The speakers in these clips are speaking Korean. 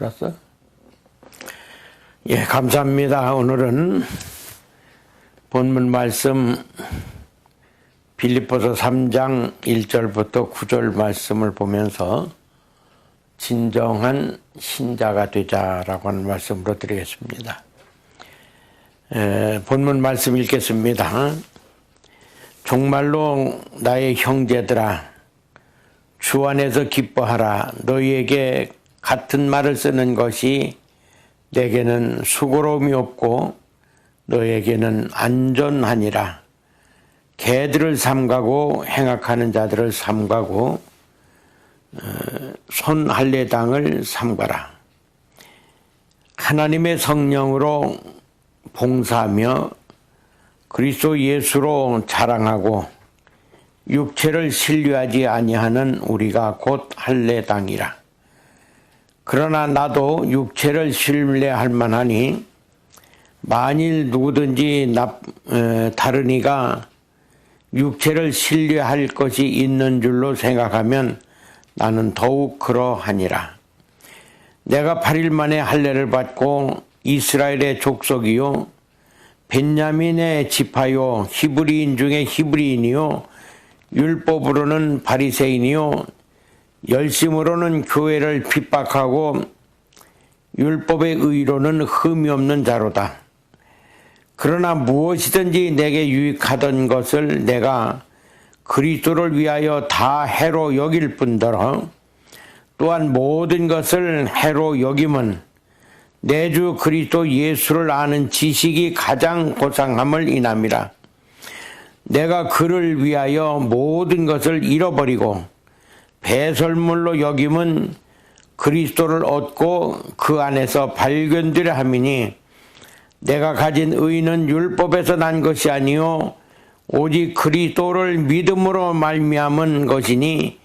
알았어? 예, 감사합니다. 오늘은 본문 말씀 빌립보서 3장 1절부터 9절 말씀을 보면서 진정한 신자가 되자라고 하는 말씀으로 드리겠습니다. 에, 본문 말씀 읽겠습니다. 정말로 나의 형제들아 주 안에서 기뻐하라 너희에게 같은 말을 쓰는 것이 내게는 수고로움이 없고 너에게는 안전하니라 개들을 삼가고 행악하는 자들을 삼가고 어, 손할례당을 삼가라 하나님의 성령으로 봉사하며 그리스도 예수로 자랑하고 육체를 신뢰하지 아니하는 우리가 곧 할례당이라. 그러나 나도 육체를 신뢰할 만하니 만일 누구든지 나, 에, 다른 이가 육체를 신뢰할 것이 있는 줄로 생각하면 나는 더욱 그러하니라. 내가 8일 만에 할례를 받고 이스라엘의 족속이요 벤야민의 지파요 히브리인 중에 히브리인이요 율법으로는 바리새인이요 열심으로는 교회를 핍박하고 율법의 의로는 흠이 없는 자로다. 그러나 무엇이든지 내게 유익하던 것을 내가 그리스도를 위하여 다 해로 여길 뿐더러 또한 모든 것을 해로 여김은 내 주 그리스도 예수를 아는 지식이 가장 고상함을 인함이라. 내가 그를 위하여 모든 것을 잃어버리고 배설물로 여김은 그리스도를 얻고 그 안에서 발견되려 함이니 내가 가진 의는 율법에서 난 것이 아니요 오직 그리스도를 믿음으로 말미암은 것이니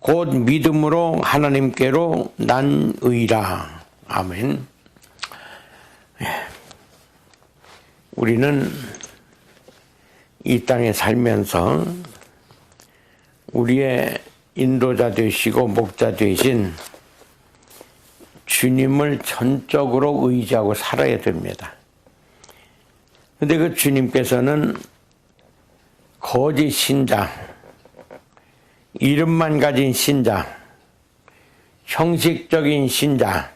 곧 믿음으로 하나님께로 난 의라. 아멘. 우리는 이 땅에 살면서 우리의 인도자 되시고 목자 되신 주님을 전적으로 의지하고 살아야 됩니다. 근데 그 주님께서는 거짓 신자, 이름만 가진 신자, 형식적인 신자,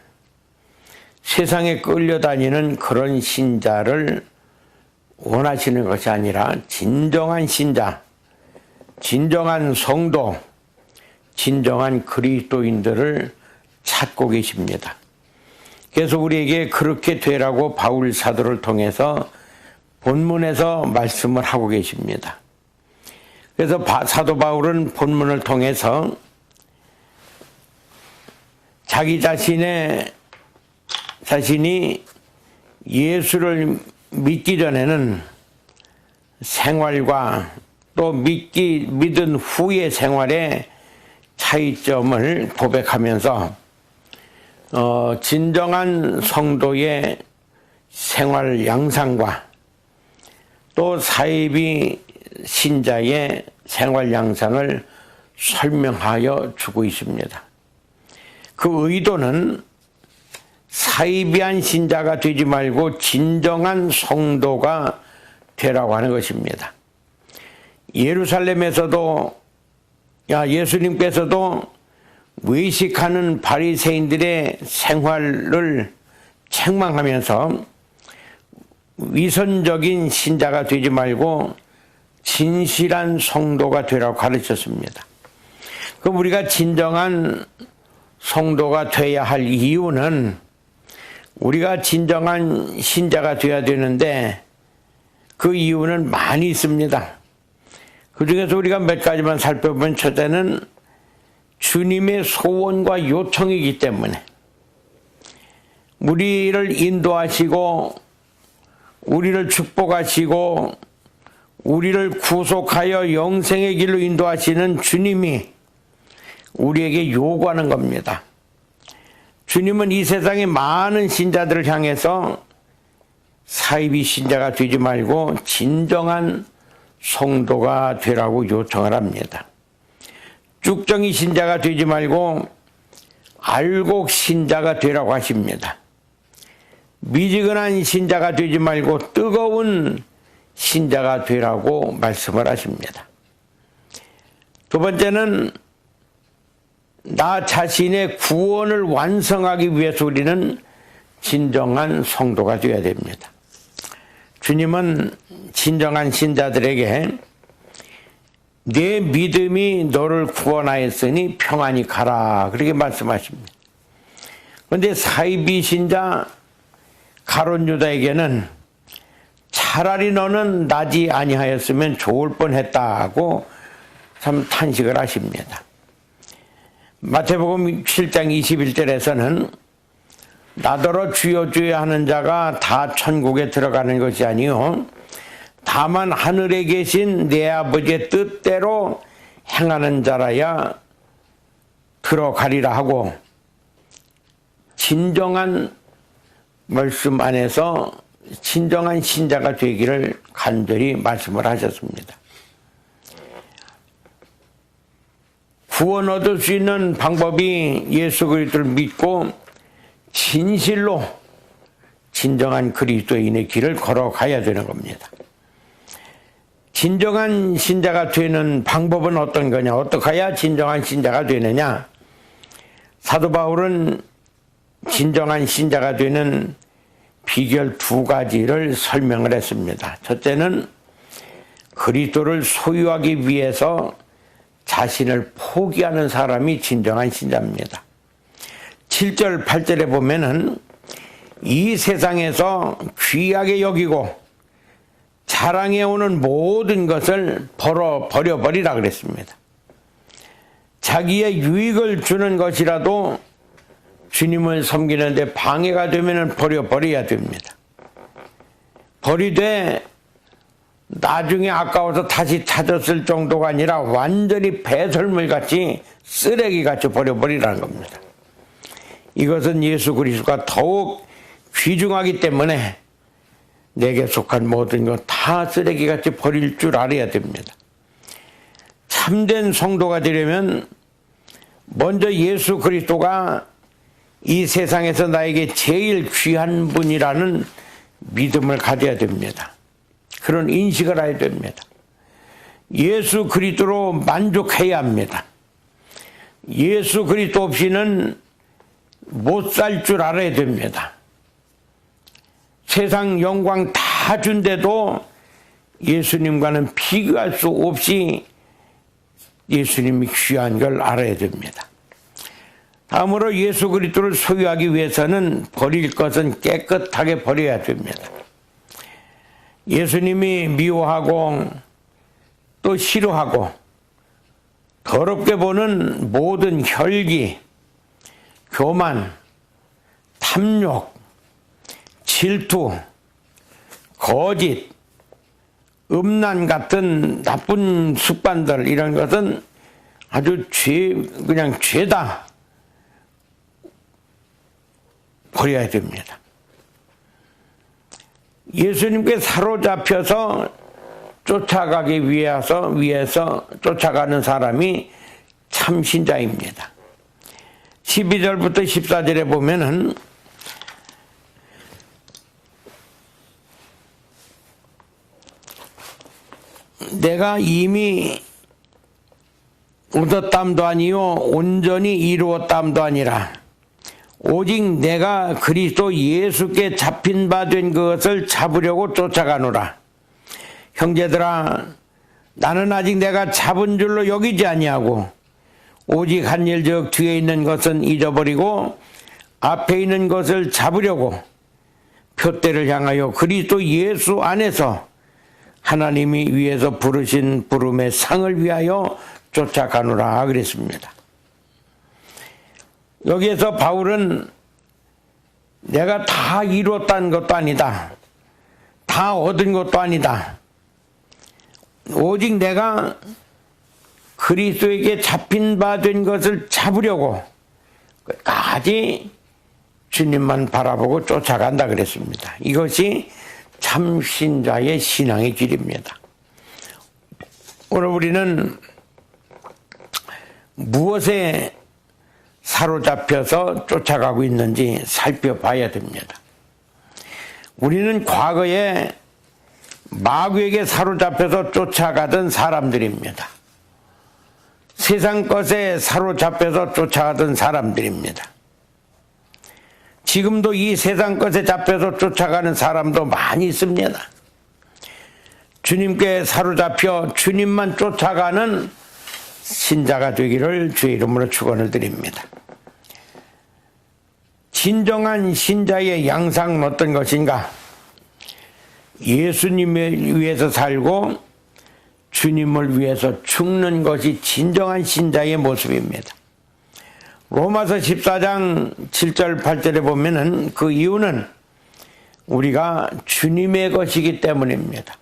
세상에 끌려다니는 그런 신자를 원하시는 것이 아니라 진정한 신자, 진정한 성도, 진정한 그리스도인들을 찾고 계십니다. 그래서 우리에게 그렇게 되라고 바울 사도를 통해서 본문에서 말씀을 하고 계십니다. 그래서 사도 바울은 본문을 통해서 자기 자신의 자신이 예수를 믿기 전에는 생활과 또 믿기 믿은 후의 생활의 차이점을 고백하면서 어, 진정한 성도의 생활 양상과 또 사이비 신자의 생활 양상을 설명하여 주고 있습니다. 그 의도는 사이비한 신자가 되지 말고 진정한 성도가 되라고 하는 것입니다. 예루살렘에서도 야 예수님께서도 외식하는 바리새인들의 생활을 책망하면서 위선적인 신자가 되지 말고 진실한 성도가 되라고 가르쳤습니다. 그럼 우리가 진정한 성도가 돼야 할 이유는 우리가 진정한 신자가 되어야 되는데 그 이유는 많이 있습니다. 그 중에서 우리가 몇 가지만 살펴보면 첫째는 주님의 소원과 요청이기 때문에 우리를 인도하시고 우리를 축복하시고 우리를 구속하여 영생의 길로 인도하시는 주님이 우리에게 요구하는 겁니다. 주님은 이 세상의 많은 신자들을 향해서 사이비 신자가 되지 말고 진정한 성도가 되라고 요청을 합니다. 쭉정이 신자가 되지 말고 알곡 신자가 되라고 하십니다. 미지근한 신자가 되지 말고 뜨거운 신자가 되라고 말씀을 하십니다. 두 번째는 나 자신의 구원을 완성하기 위해서 우리는 진정한 성도가 되어야 됩니다. 주님은 진정한 신자들에게 내 믿음이 너를 구원하였으니 평안히 가라. 그렇게 말씀하십니다. 그런데 사이비 신자 가론 유다에게는 차라리 너는 나지 아니하였으면 좋을 뻔했다고 참 탄식을 하십니다. 마태복음 7장 21절에서는 나더러 주여 주여 하는 자가 다 천국에 들어가는 것이 아니요 다만 하늘에 계신 내 아버지의 뜻대로 행하는 자라야 들어가리라 하고 진정한 말씀 안에서 진정한 신자가 되기를 간절히 말씀을 하셨습니다. 구원 얻을 수 있는 방법이 예수 그리스도를 믿고 진실로 진정한 그리스도인의 길을 걸어가야 되는 겁니다. 진정한 신자가 되는 방법은 어떤 거냐? 어떻게 해야 진정한 신자가 되느냐? 사도 바울은 진정한 신자가 되는 비결 두 가지를 설명을 했습니다. 첫째는 그리스도를 소유하기 위해서 자신을 포기하는 사람이 진정한 신자입니다. 7절, 8절에 보면은 이 세상에서 귀하게 여기고 자랑해 오는 모든 것을 벌어 버려 버리라 그랬습니다. 자기의 유익을 주는 것이라도 주님을 섬기는데 방해가 되면 버려 버려야 됩니다. 버리되 나중에 아까워서 다시 찾았을 정도가 아니라 완전히 배설물 같이 쓰레기 같이 버려 버리라는 겁니다. 이것은 예수 그리스도가 더욱 귀중하기 때문에 내게 속한 모든 것 다 쓰레기 같이 버릴 줄 알아야 됩니다. 참된 성도가 되려면 먼저 예수 그리스도가 이 세상에서 나에게 제일 귀한 분이라는 믿음을 가져야 됩니다. 그런 인식을 해야 됩니다. 예수 그리스도로 만족해야 합니다. 예수 그리스도 없이는 못 살 줄 알아야 됩니다. 세상 영광 다 준데도 예수님과는 비교할 수 없이 예수님이 귀한 걸 알아야 됩니다. 다음으로 예수 그리스도를 소유하기 위해서는 버릴 것은 깨끗하게 버려야 됩니다. 예수님이 미워하고 또 싫어하고 더럽게 보는 모든 혈기, 교만, 탐욕, 질투, 거짓, 음란 같은 나쁜 습관들 이런 것은 아주 죄 그냥 죄다 버려야 됩니다. 예수님께 사로잡혀서 쫓아가기 위해서 위해서 쫓아가는 사람이 참신자입니다. 12절부터 14절에 보면은 내가 이미 얻었담도 아니요 온전히 이루었담도 아니라 오직 내가 그리스도 예수께 잡힌 바 된 것을 잡으려고 쫓아가노라. 형제들아 나는 아직 내가 잡은 줄로 여기지 아니하고 오직 한 일적 뒤에 있는 것은 잊어버리고 앞에 있는 것을 잡으려고 표대를 향하여 그리스도 예수 안에서 하나님이 위에서 부르신 부름의 상을 위하여 쫓아가노라 그랬습니다. 여기에서 바울은 내가 다 이뤘다는 것도 아니다. 다 얻은 것도 아니다. 오직 내가 그리스도에게 잡힌 바 된 것을 잡으려고 끝까지 주님만 바라보고 쫓아간다 그랬습니다. 이것이 참신자의 신앙의 길입니다. 오늘 우리는 무엇에 사로잡혀서 쫓아가고 있는지 살펴봐야 됩니다. 우리는 과거에 마귀에게 사로잡혀서 쫓아가던 사람들입니다. 세상 것에 사로잡혀서 쫓아가던 사람들입니다. 지금도 이 세상 것에 잡혀서 쫓아가는 사람도 많이 있습니다. 주님께 사로잡혀 주님만 쫓아가는 신자가 되기를 주의 이름으로 축원을 드립니다. 진정한 신자의 양상은 어떤 것인가? 예수님을 위해서 살고 주님을 위해서 죽는 것이 진정한 신자의 모습입니다. 로마서 14장 7절 8절에 보면은 그 이유는 우리가 주님의 것이기 때문입니다.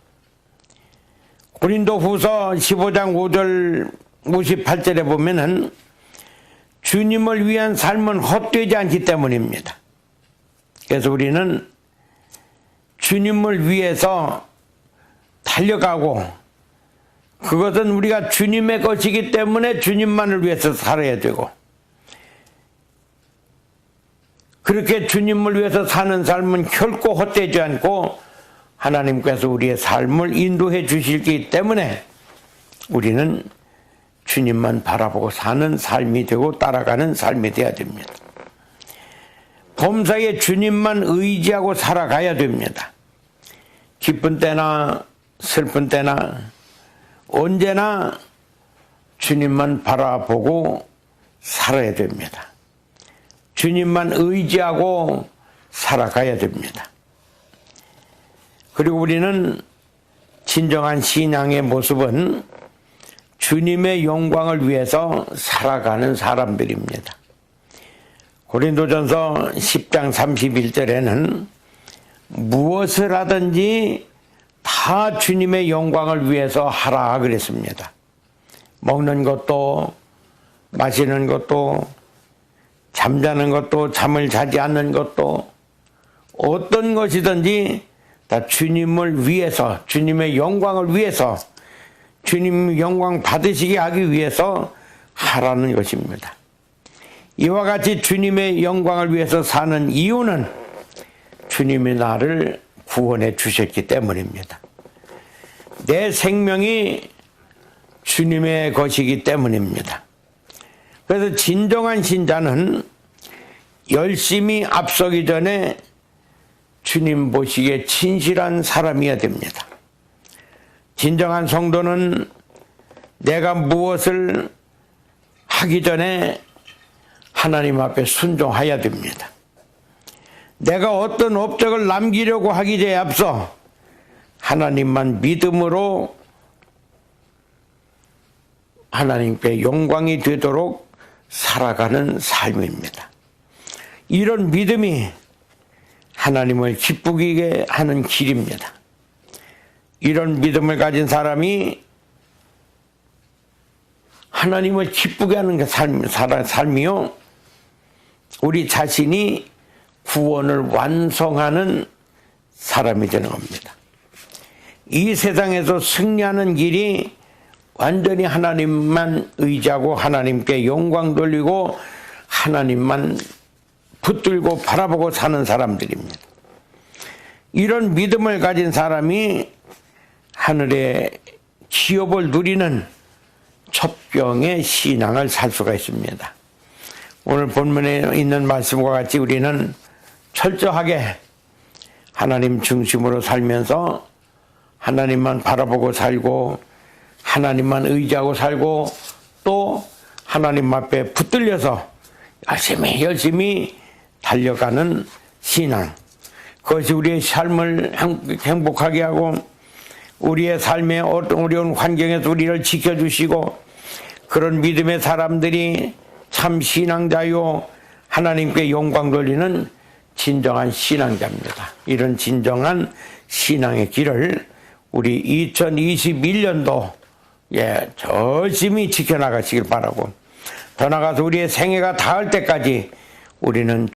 고린도 후서 15장 5절 58절에 보면은 주님을 위한 삶은 헛되지 않기 때문입니다. 그래서 우리는 주님을 위해서 달려가고 그것은 우리가 주님의 것이기 때문에 주님만을 위해서 살아야 되고 그렇게 주님을 위해서 사는 삶은 결코 헛되지 않고 하나님께서 우리의 삶을 인도해 주시기 때문에 우리는 주님만 바라보고 사는 삶이 되고 따라가는 삶이 되어야 됩니다. 범사에 주님만 의지하고 살아가야 됩니다. 기쁜 때나 슬픈 때나 언제나 주님만 바라보고 살아야 됩니다. 주님만 의지하고 살아가야 됩니다. 그리고 우리는 진정한 신앙의 모습은 주님의 영광을 위해서 살아가는 사람들입니다. 고린도전서 10장 31절에는 무엇을 하든지 다 주님의 영광을 위해서 하라 그랬습니다. 먹는 것도 마시는 것도 잠자는 것도 잠을 자지 않는 것도 어떤 것이든지 다 주님을 위해서 주님의 영광을 위해서 주님 영광 받으시게 하기 위해서 하라는 것입니다. 이와 같이 주님의 영광을 위해서 사는 이유는 주님이 나를 구원해 주셨기 때문입니다. 내 생명이 주님의 것이기 때문입니다. 그래서 진정한 신자는 열심히 앞서기 전에 주님 보시기에 진실한 사람이어야 됩니다. 진정한 성도는 내가 무엇을 하기 전에 하나님 앞에 순종해야 됩니다. 내가 어떤 업적을 남기려고 하기 전에 앞서 하나님만 믿음으로 하나님께 영광이 되도록 살아가는 삶입니다. 이런 믿음이 하나님을 기쁘게 하는 길입니다. 이런 믿음을 가진 사람이 하나님을 기쁘게 하는 게 삶, 삶이요. 우리 자신이 구원을 완성하는 사람이 되는 겁니다. 이 세상에서 승리하는 길이 완전히 하나님만 의지하고 하나님께 영광 돌리고 하나님만 붙들고 바라보고 사는 사람들입니다. 이런 믿음을 가진 사람이 하늘의 기업을 누리는 첩병의 신앙을 살 수가 있습니다. 오늘 본문에 있는 말씀과 같이 우리는 철저하게 하나님 중심으로 살면서 하나님만 바라보고 살고 하나님만 의지하고 살고 또 하나님 앞에 붙들려서 열심히 열심히 달려가는 신앙 그것이 우리의 삶을 행복하게 하고 우리의 삶의 어려운 환경에서 우리를 지켜주시고 그런 믿음의 사람들이 참 신앙자요 하나님께 영광 돌리는 진정한 신앙자입니다. 이런 진정한 신앙의 길을 우리 2021년도 예, 열심히 지켜나가시길 바라고. 더 나아가서 우리의 생애가 닿을 때까지 우리는